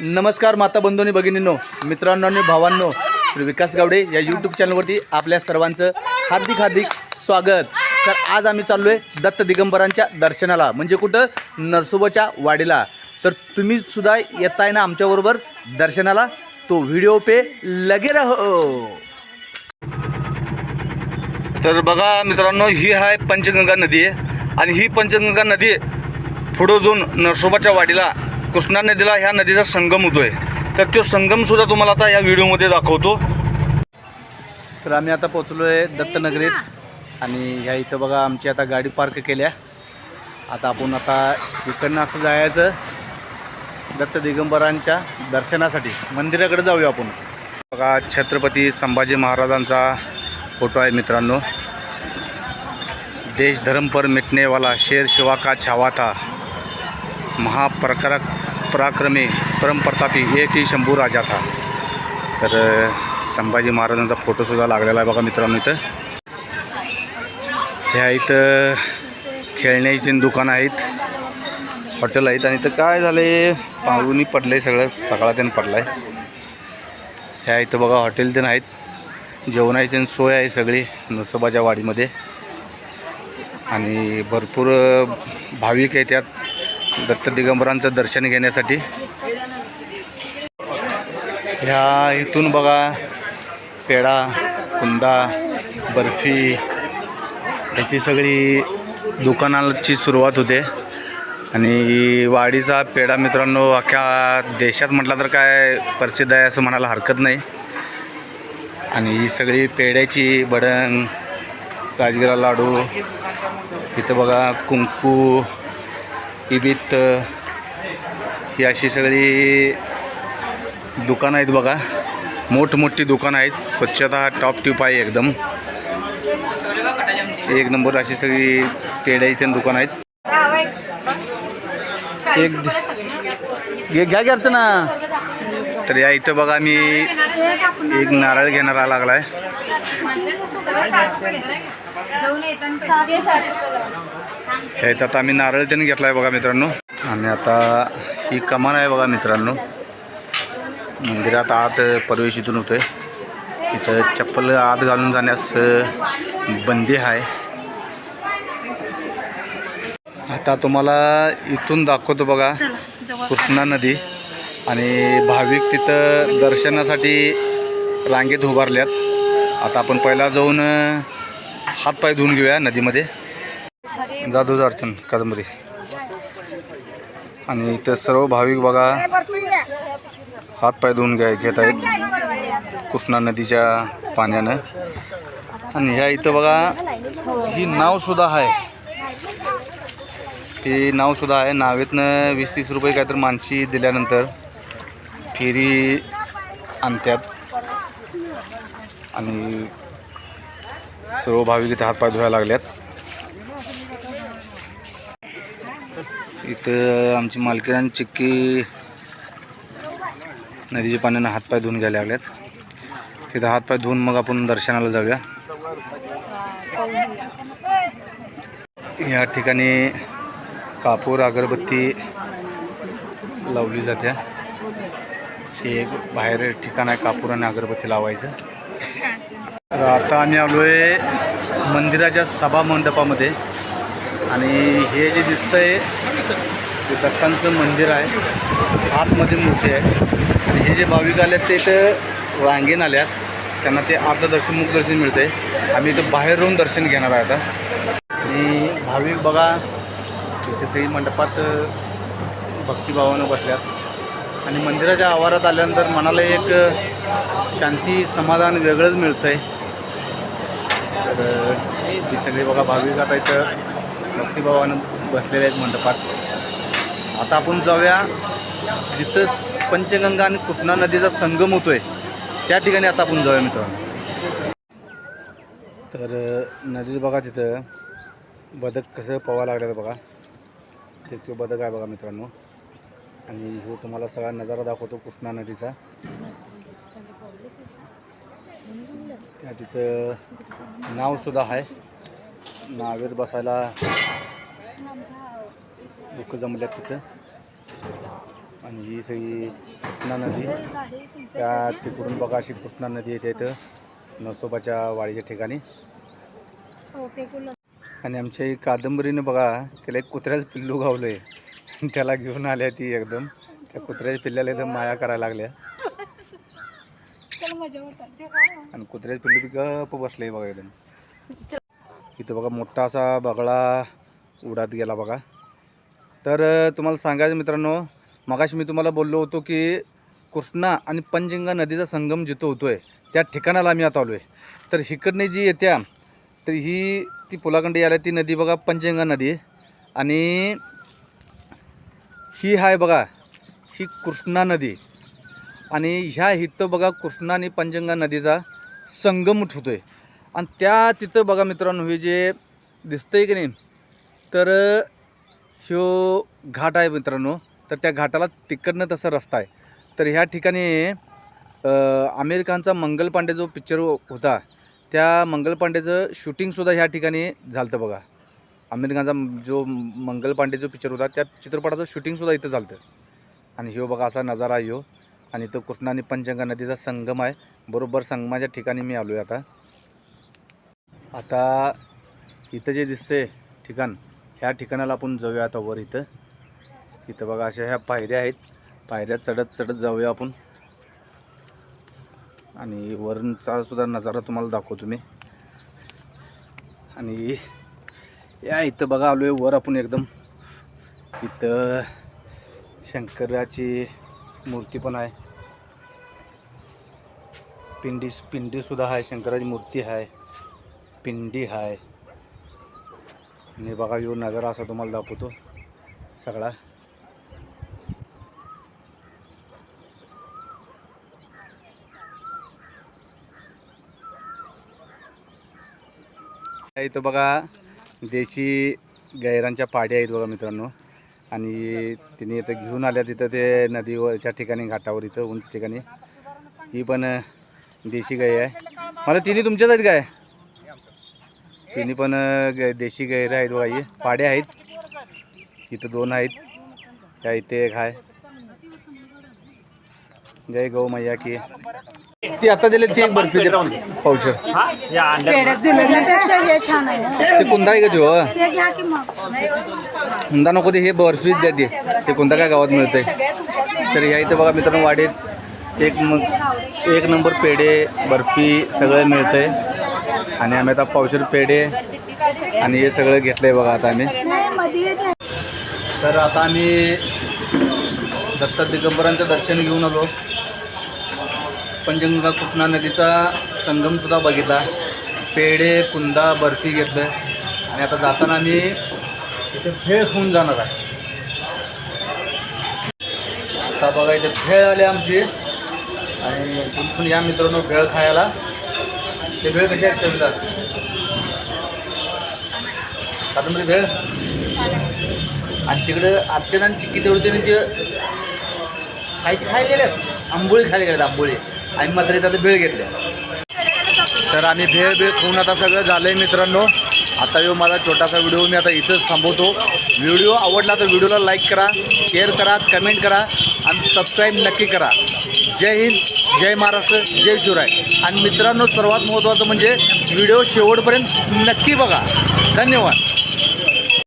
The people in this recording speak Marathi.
नमस्कार माता बंधूंनी भगिनींनो मित्रांनो आणि भावांनो. तर विकास गावडे या यूट्यूब चॅनलवरती आपल्या सर्वांचं हार्दिक हार्दिक स्वागत. तर आज आम्ही चाललो आहे दत्त दिगंबरांच्या दर्शनाला म्हणजे कुठं? नरसोबाच्या वाडीला. तर तुम्ही सुद्धा येताय ना आमच्याबरोबर दर्शनाला? तो व्हिडिओ पे लगे रहो. तर बघा मित्रांनो ही आहे पंचगंगा नदी आहे. आणि ही पंचगंगा नदी पुढं जाऊन नरसोबाच्या वाडीला कृष्णा नदीला ह्या नदीचा संगम होतोय. तर तो संगम सुद्धा तुम्हाला आता या व्हिडिओमध्ये दाखवतो. तर आम्ही आता पोचलो आहे दत्तनगरीत आणि ह्या इथं बघा आमची आता गाडी पार्क केल्या. आता आपण आता इकडनं असं जायचं दत्त दिगंबरांच्या दर्शनासाठी. मंदिराकडे जाऊया आपण. बघा छत्रपती संभाजी महाराजांचा फोटो आहे मित्रांनो. देश धर्म पर मिटने वाला शेर शिवा का छावा था. महाप्रकर पराक्रमी परमप्रतापी एक ही शंभू राजा था. तर संभाजी महाराजांचा फोटोसुद्धा लागलेला आहे बघा मित्रांनो इथं. ह्या इथं खेळण्याची दुकानं आहेत हॉटेल आहेत आणि इथं काय झालं आहे पाऊनी पडलं आहे सगळं सकाळात त्यानं पडलं आहे ह्या इथं बघा हॉटेल ते आहेत जेवणाची त्यांनी सोय आहे सगळी नसोबाच्या वाडीमध्ये. आणि भरपूर भाविक आहे त्यात दत्त दिगंबरांचं दर्शन घेण्यासाठी. ह्या इथून बघा पेढा कुंदा बर्फी याची सगळी दुकानाची सुरुवात होते. आणि वाडीचा पेढा मित्रांनो अख्ख्या देशात म्हटला तर काय प्रसिद्ध आहे असं म्हणायला हरकत नाही. आणि ही सगळी पेढ्याची बडंग राजगिरा लाडू इथं बघा कुंकू इबित ही अशी सगळी दुकानं आहेत बघा. मोठमोठी दुकानं आहेत. स्वच्छता टॉप टिप आहे एकदम. एक नंबर अशी सगळी पेढ्याची दुकानं आहेत. एक घ्या घ्या अर्चना. तर या इथं बघा मी एक नारळ घेणारा लागलाय. जाऊन येताना हे इथं आता आम्ही नारळ त्याने घेतलाय बघा मित्रांनो. आणि आता ही कमान आहे बघा मित्रांनो. मंदिरात आत प्रवेश इथून होतोय. इथं चप्पल आत घालून जाण्यास बंदी आहे. आता तुम्हाला इथून दाखवतो बघा. कृष्णा नदी. आणि भाविक तिथं दर्शनासाठी रांगेत उभारल्यात. आता आपण पहिला जाऊन हातपाय धुवून घेऊया नदीमध्ये. जाधव अर्चन कादंबरी. आणि इथं सर्व भाविक बघा. हातपाय धुवून घ्या घेत आहेत. कृष्णा नदीच्या पाण्यानं. आणि ह्या इथं बघा ही नावसुद्धा आहे. ही नावसुद्धा आहे. नावेतनं वीस तीस रुपये काहीतरी मानशी दिल्यानंतर फेरी आणतात. आणि सर्व भाविक इथे हातपाय धुवायला लागल्यात. इथं आमची मालकीरान चिक्की नदीच्या पाण्यानं हातपाय धुवून घ्यायला लागल्यात इथं हातपाय धुवून मग आपण दर्शनाला जाऊया. या ठिकाणी कापूर अगरबत्ती लावली जाते. हे एक बाहेर ठिकाण आहे कापूर आणि अगरबत्ती लावायचं. तर आता आम्ही आलो आहे मंदिराच्या सभा मंडपामध्ये. आणि हे जे दिसतंय ते दत्तांचं मंदिर आहे. आतमध्ये मूर्ती आहे. आणि हे जे भाविक आलेत ते इथं रांगेन आल्यात. त्यांना ते अर्धदर्शन मुखदर्शन मिळते आम्ही इथं बाहेर राहून दर्शन घेणार आहे आता. आणि भाविक बघा इथे सगळी मंडपात भक्तिभावानं बसल्यात. आणि मंदिराच्या आवारात आल्यानंतर मनाला एक शांती समाधान वेगळंच मिळतं आहे तर ती सगळी बघा भाविक आता इथं भक्तिभावानं बसलेले आहेत मंडपात. आता आपण जाऊया जिथं पंचगंगा आणि कृष्णा नदीचा संगम होतोय. त्या ठिकाणी आता आपण जाऊया मित्रांनो. तर नदीत बघा तिथं. बदक कसं पवा लागलं बघा. ते तो बदक आहे बघा मित्रांनो. आणि हो तुम्हाला सगळा नजारा दाखवतो कृष्णा नदीचा. त्या तिथं नावसुद्धा आहे. नावेत बसायला लोक जमल्यात तिथं. आणि ही सगळी कृष्णा नदी त्या तिकडून बघा अशी कृष्णा नदी येते इथं नसोबाच्या वाडीच्या ठिकाणी. आणि आमच्या ही कादंबरीनं बघा त्याला एक कुत्र्याचं पिल्लू गावलं आहे त्याला घेऊन आल्या ती एकदम. त्या कुत्र्याच्या पिल्ल्याला एकदम माया करायला लागल्या. आणि कुत्र्याचं पिल्लू बी गप बसलंय बघा एकदम. इथं बघा मोठा असा बगळा उडात गेला बघा. तर तुम्हाला सांगायचं मित्रांनो मगाशी मी तुम्हाला बोललो होतो की कृष्णा आणि पंजिंगा नदीचा संगम जिथं होतो आहे त्या ठिकाणाला आम्ही आता आलो आहे तर हिकडने जी येत्या तर ही ती पुलाखंडी यायला ती नदी बघा पंचगंगा नदी. आणि ही आहे बघा ही कृष्णा नदी. आणि ह्या इथं बघा कृष्णा आणि पंचगंगा नदीचा संगम होतोय. आणि त्या तिथं बघा मित्रांनो हे जे दिसतंय की नाही तर ह्यो घाट आहे मित्रांनो. तर त्या घाटाला तिकडनं तसा रस्ता आहे. तर ह्या ठिकाणी अ, आमिर खानचा मंगल पांडे जो पिक्चर होता त्या मंगल पांडेचं शूटिंगसुद्धा ह्या ठिकाणी झालं होतं बघा. आमिर खानचा जो मंगल पांडे जो पिक्चर होता त्या चित्रपटाचं शूटिंगसुद्धा इथं झालं होतं आणि ह्यो बघा असा नजारा आहे ह्यो. आणि तो कृष्णा आणि पंचगंगा नदीचा संगम आहे. बरोबर संगमाच्या ठिकाणी मी आलो आहे आता. आता इथं जे दिसते ठिकाण ह्या ठिकाणाला आपण जाऊया आता वर इथं. इथं बघा अशा ह्या पायऱ्या आहेत. पायऱ्या चढत चढत जाऊया आपण. आणि वरचा सुद्धा नजारा तुम्हाला दाखवतो मी. आणि या इथं बघा आलो आहे वर आपण एकदम. इथं शंकराची मूर्ती पण आहे. पिंडी पिंडीसुद्धा आहे शंकराची मूर्ती आहे. पिंडी आहे आणि बघा येऊन नजारा असा तुम्हाला दाखवतो सगळा. इथं बघा देशी गैरांच्या पाड्या आहेत बघा मित्रांनो. आणि तिने इथं घेऊन आल्या तिथं ते नदीवरच्या ठिकाणी घाटावर इथं उंच ठिकाणी. ही पण देशी गाय आहे. मला तिन्ही तुमच्याच आहेत काय? तिन्ही पण ग- देशी गैर आहेत बघा ही पाड्या आहेत. इथं दोन आहेत. त्या इथे एक आहे जय गौ मैया की. ती आता दिली ती एक बर्फी दे. हे? आहे. ते कोणता आहे का तो हुंदा नको ते हे बर्फी द्या ते ते कोणत्या काय गावात मिळतंय. तर या इथं बघा मित्रांनो वाडीत एक मग एक नंबर पेढे बर्फी सगळं मिळतंय. आणि आम्ही आता पावशेर पेढे आणि हे सगळं घेतलंय बघा आता आम्ही. तर आता आम्ही दत्त दिगंबरांचं दर्शन घेऊन आलो. पंचगंगा कृष्णा नदीचा संगमसुद्धा बघितला. पेढे कुंदा बर्फी घेतलं. आणि आता जाताना आम्ही इथे भेळ खाऊन जाणार आहे. आता बघा इथे भेळ आले आमची. आणि पण या मित्रांनो भेळ खायला. ते भेळ कशी आहेत चवीला कादंबरी भेळ आणि तिकडं अर्चनांची किती होते ना ते खायचे खायला गेल्यात आंबोळी खायला गेल्यात आंबोळी. आणि मात्र इथं आता भेळ घेतल्या तर आम्ही भेळ भेळ खाऊन आता सगळं झालं आहे मित्रांनो. आता यो माझा छोटासा व्हिडिओ मी आता इथंच थांबवतो. व्हिडिओ आवडला तर व्हिडिओला लाईक करा शेअर करा कमेंट करा आणि सबस्क्राईब नक्की करा. जय हिंद. जय महाराष्ट्र जय शिवराय. आणि मित्रांनो सर्वात महत्त्वाचं म्हणजे व्हिडिओ शेवटपर्यंत नक्की बघा. धन्यवाद.